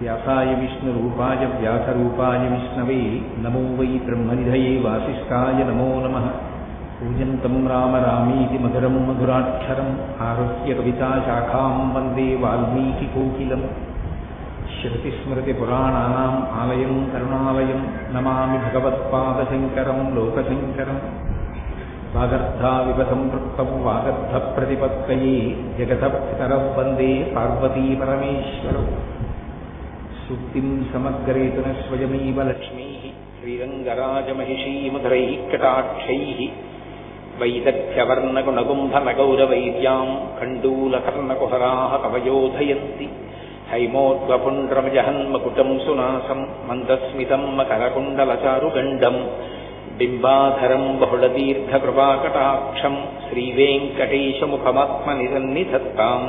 व्यासाय विष्णुरूपाय व्यासरूपाय विष्णवे नमो वै ब्रह्मनिधये वासिष्ठाय नमो नमः पूजन्तं राम रामीति मधुरं मधुराक्षरम् आरुह्य कविताशाखां वन्दे वाल्मीकिकोकिलम् श्रुतिस्मृतिपुराणानाम् आलयं करुणालयं नमामि भगवत्पादशङ्करं लोकशङ्करम् वागर्थाविपसंवृत्तौ वागर्थप्रतिपत्तये जगतः वन्दे पार्वतीपरमेश्वरौ सुप्तिम् समग्रे पुनः स्वयमेव लक्ष्मीः श्रीरङ्गराजमहिषीमधुरैः कटाक्षैः वैदग्ध्यवर्णगुणगुम्भनगौरवैद्याम् कण्डूलकर्णकुहराः कवयोधयन्ति हैमोद्वपुण्ड्रमजहन्मकुटम् सुनासम् मन्दस्मितम् मकरकुण्डलचारुगण्डम् बिम्बाधरम् बहुलदीर्घकृपाकटाक्षम् श्रीवेङ्कटेशमुखमात्मनिसन्निधत्ताम्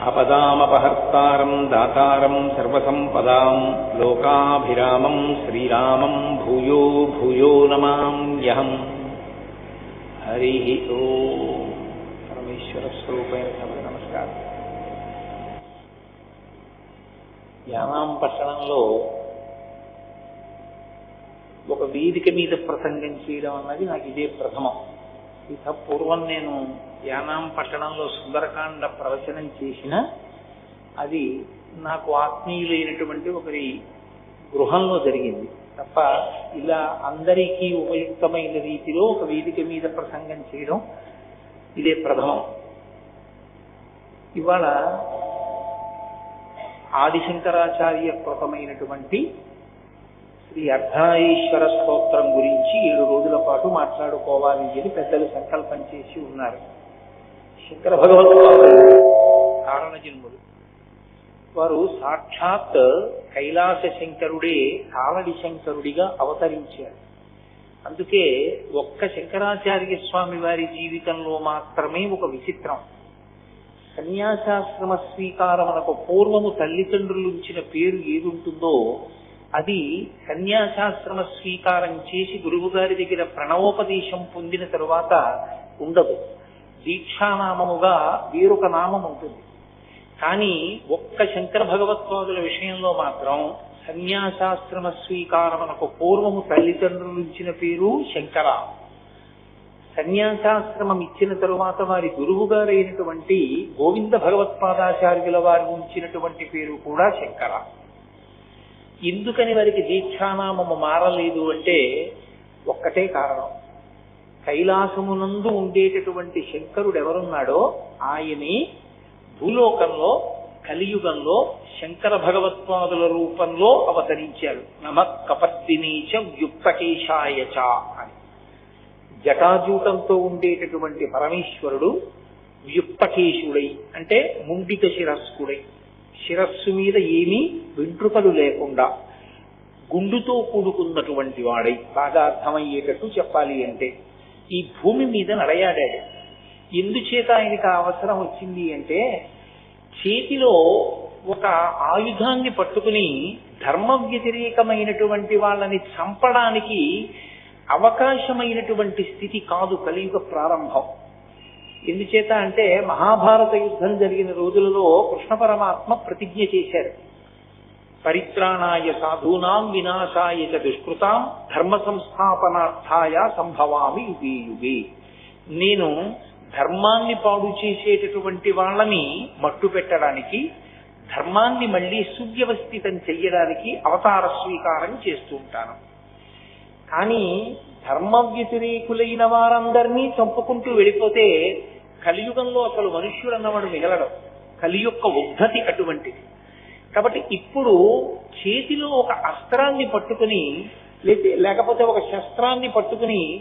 అపదామపహర్తారం దాతారం సర్వసంపదాం లోకాభిరామం శ్రీరామం భూయో భూయో నమాహం హరి ఓ పరమేశ్వర స్వరూపేణ నమస్కారం యానాం పట్టణంలో ఒక వేదిక మీద ప్రసంగం చేయడం అన్నది నాకు ఇదే ప్రథమం ఇక పూర్వం నేను యానాం పట్టణంలో సుందరకాండ ప్రవచనం చేసిన అది నాకు ఆత్మీయులైనటువంటి ఒకరి గృహంలో జరిగింది. తప్ప ఇలా అందరికీ ఉపయుక్తమైన రీతిలో ఒక వేదిక మీద ప్రసంగం చేయడం ఇదే ప్రథమం. ఇవాళ ఆదిశంకరాచార్య కృతమైనటువంటి ఈ అర్ధనారీశ్వర స్తోత్రం గురించి ఏడు రోజుల పాటు మాట్లాడుకోవాలి అని పెద్దలు సంకల్పం చేసి ఉన్నారు. శంకర భగవత్పాదులు కారణజన్ముడు వారు సాక్షాత్ కైలాస శంకరుడే కాలడి శంకరుడిగా అవతరించారు. అందుకే ఒక్క శంకరాచార్య స్వామి వారి జీవితంలో మాత్రమే ఒక విచిత్రం. సన్యాసాశ్రమ స్వీకారమునకు పూర్వము తల్లిదండ్రులు ఇచ్చిన పేరు ఏదుంటుందో అది కన్యాశాస్త్రమ స్వీకారం చేసి గురువు గారి దగ్గర ప్రణవోపదేశం పొందిన తరువాత ఉండదు. దీక్షానామముగా వేరొక నామం ఉంటుంది. కానీ ఒక్క శంకర భగవత్వాదుల విషయంలో మాత్రం సన్యాసాశ్రమ స్వీకారమునకు పూర్వము తల్లిదండ్రులు ఇచ్చిన పేరు శంకర. సన్యాసాశ్రమం ఇచ్చిన తరువాత వారి గురువు గారైనటువంటి గోవింద భగవత్పాదాచార్యుల వారు ఉంచినటువంటి పేరు కూడా శంకర. ఎందుకని వారికి దీక్షానామము మారలేదు అంటే ఒక్కటే కారణం. కైలాసమునందు ఉండేటటువంటి శంకరుడు ఎవరున్నాడో ఆయనే భూలోకంలో కలియుగంలో శంకర భగవత్పాదుల రూపంలో అవతరించాడు. నమ కపర్దినీచ వ్యుక్తకేశాయచ అని. జటాజూటంతో ఉండేటటువంటి పరమేశ్వరుడు వ్యుక్తకేశుడై అంటే ముండిత శిరస్కుడై శిరస్సు మీద ఏమీ వెంట్రుకలు లేకుండా గుండుతో కూడుకున్నటువంటి వాడై బాగా అర్థమయ్యేటట్టు చెప్పాలి అంటే ఈ భూమి మీద నడయాడాడు. ఎందుచేత ఆయనకి అవసరం వచ్చింది అంటే చేతిలో ఒక ఆయుధాన్ని పట్టుకుని ధర్మ వ్యతిరేకమైనటువంటి వాళ్ళని చంపడానికి అవకాశమైనటువంటి స్థితి కాదు కలియుగ ప్రారంభం. ఎందుచేత అంటే మహాభారత యుద్ధం జరిగిన రోజులలో కృష్ణ పరమాత్మ ప్రతిజ్ఞ చేశారు. పరిత్రాణాయ సాధూనాం వినాశాయ చ దుష్కృతాం ధర్మ సంస్థాపనార్థాయ సంభవామి యుగే యుగే. నేను ధర్మాన్ని పాడు చేసేటటువంటి వాళ్ళని మట్టు పెట్టడానికి ధర్మాన్ని మళ్ళీ సువ్యవస్థితం చెయ్యడానికి అవతార స్వీకారం చేస్తూ ఉంటాను. కానీ ధర్మ వ్యతిరేకులైన వారందరినీ చంపుకుంటూ వెళ్ళిపోతే కలియుగంలో అసలు మనుష్యుడు అన్నవాడు మిగలడం. కలి యొక్క ఉద్ధతి అటువంటిది. కాబట్టి ఇప్పుడు చేతిలో ఒక అస్త్రాన్ని పట్టుకుని లేకపోతే ఒక శస్త్రాన్ని పట్టుకుని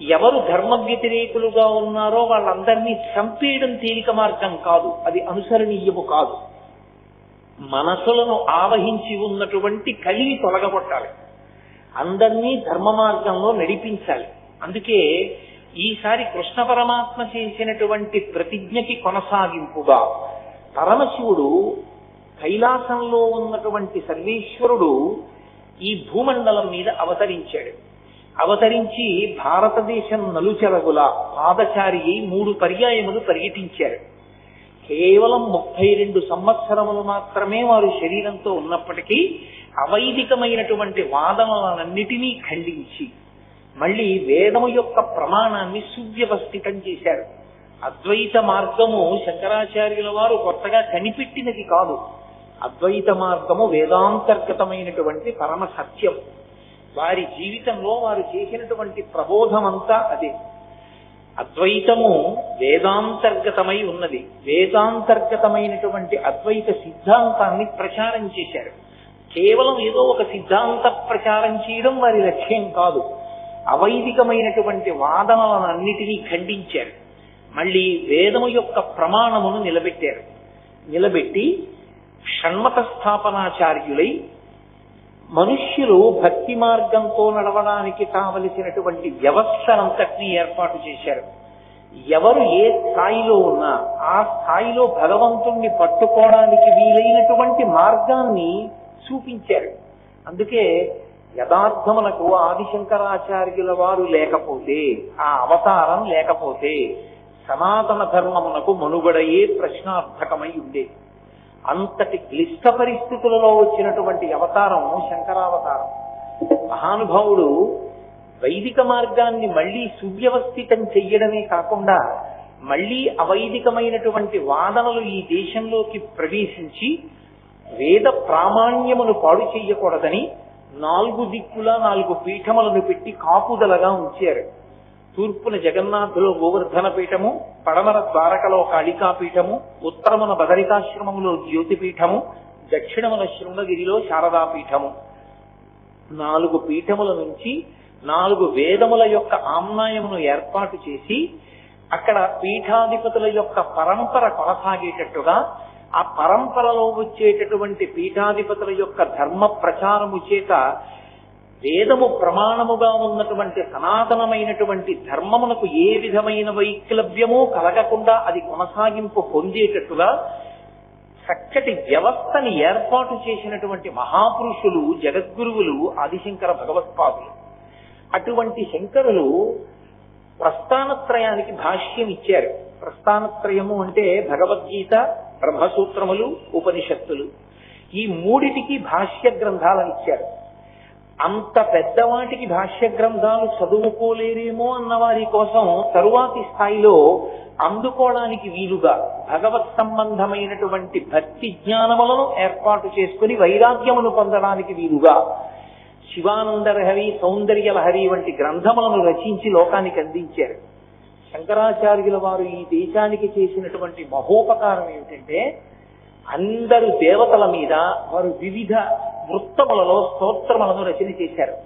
ఎవరు ధర్మ వ్యతిరేకులుగా ఉన్నారో వాళ్ళందరినీ చంపేయడం తేలిక మార్గం కాదు. అది అనుసరణీయము కాదు. మనసులను ఆవహించి ఉన్నటువంటి కలిని తొలగబొట్టాలి. అందరినీ ధర్మ మార్గంలో నడిపించాలి. అందుకే ఈసారి కృష్ణ పరమాత్మ చేసినటువంటి ప్రతిజ్ఞకి కొనసాగింపుగా పరమశివుడు కైలాసంలో ఉన్నటువంటి సర్వేశ్వరుడు ఈ భూమండలం మీద అవతరించాడు. అవతరించి భారతదేశం నలుచెరగుల పాదచారి మూడు పర్యాయములు పర్యటించారు. కేవలం ముప్పై రెండు సంవత్సరములు మాత్రమే వారు శరీరంతో ఉన్నప్పటికీ అవైదికమైనటువంటి వాదనలన్నిటినీ ఖండించి మళ్ళీ వేదము యొక్క ప్రమాణాన్ని సువ్యవస్థితం చేశారు. అద్వైత మార్గము శంకరాచార్యుల వారు కొత్తగా కనిపెట్టినది కాదు. అద్వైత మార్గము వేదాంతర్గతమైనటువంటి పరమ సత్యం. వారి జీవితంలో వారు చేసినటువంటి ప్రబోధమంతా అదే. అద్వైతము వేదాంతర్గతమై ఉన్నది. వేదాంతర్గతమైనటువంటి అద్వైత సిద్ధాంతాన్ని ప్రచారం చేశారు. కేవలం ఏదో ఒక సిద్ధాంత ప్రచారం చేయడం వారి లక్ష్యం కాదు. అవైదికమైనటువంటి వాదనలన్నిటినీ ఖండించారు. మళ్ళీ వేదము యొక్క ప్రమాణమును నిలబెట్టారు. నిలబెట్టి షణ్మత స్థాపనాచార్యులై మనుష్యులు భక్తి మార్గంతో నడవడానికి కావలసినటువంటి వ్యవస్థనంతటినీ ఏర్పాటు చేశారు. ఎవరు ఏ స్థాయిలో ఉన్నా ఆ స్థాయిలో భగవంతుణ్ణి పట్టుకోవడానికి వీలైనటువంటి మార్గాన్ని చూపించారు. అందుకే యథార్థములకు ఆదిశంకరాచార్యుల వారు లేకపోతే ఆ అవతారం లేకపోతే సనాతన ధర్మమునకు మనుగడయే ప్రశ్నార్థకమై ఉండేది అంతటి క్లిష్ట పరిస్థితులలో వచ్చినటువంటి అవతారం శంకరావతారం. మహానుభావుడు వైదిక మార్గాన్ని మళ్ళీ సువ్యవస్థితం చెయ్యడమే కాకుండా మళ్ళీ అవైదికమైనటువంటి వాదనలు ఈ దేశంలోకి ప్రవేశించి వేద ప్రామాణ్యమును పాడు చెయ్యకూడదని నాలుగు దిక్కుల నాలుగు పీఠములను పెట్టి కాపుదలగా ఉంచారు. తూర్పున జగన్నాథులో గోవర్ధన పీఠము పడమర ద్వారకలో కాళికా పీఠము ఉత్తరమున బదరికాశ్రమములో జ్యోతి పీఠము దక్షిణమున శృంగగిరిలో శారదా పీఠము నాలుగు పీఠముల నుంచి నాలుగు వేదముల యొక్క ఆమ్నాయమును ఏర్పాటు చేసి అక్కడ పీఠాధిపతుల యొక్క పరంపర కొనసాగేటట్టుగా ఆ పరంపరలో వచ్చేటటువంటి పీఠాధిపతుల యొక్క ధర్మ ప్రచారము చేత వేదము ప్రమాణముగా ఉన్నటువంటి సనాతనమైనటువంటి ధర్మమునకు ఏ విధమైన వైక్లభ్యమో కలగకుండా అది కొనసాగింపు పొందేటట్టుగా చక్కటి వ్యవస్థని ఏర్పాటు చేసినటువంటి మహాపురుషులు జగద్గురువులు ఆదిశంకర భగవత్పాదులు. అటువంటి శంకరులు ప్రస్థానత్రయానికి భాష్యం ఇచ్చారు. ప్రస్థానత్రయము అంటే భగవద్గీత బ్రహ్మసూత్రములు ఉపనిషత్తులు. ఈ మూడిటికి భాష్య గ్రంథాలను ఇచ్చారు. అంత పెద్దవాటికి భాష్య గ్రంథాలు చదువుకోలేరేమో అన్న వారి కోసం తరువాతి స్థాయిలో అందుకోవడానికి వీలుగా భగవత్ సంబంధమైనటువంటి భక్తి జ్ఞానములను ఏర్పాటు చేసుకుని వైరాగ్యమును పొందడానికి వీలుగా శివానంద లహరి సౌందర్య లహరి వంటి గ్రంథములను రచించి లోకానికి అందించారు. శంకరాచార్యుల వారు ఈ దేశానికి చేసినటువంటి మహోపకారం ఏమిటంటే అందరు దేవతల మీద వారు వివిధ వృత్తములలో స్తోత్రములను రచన చేశారు.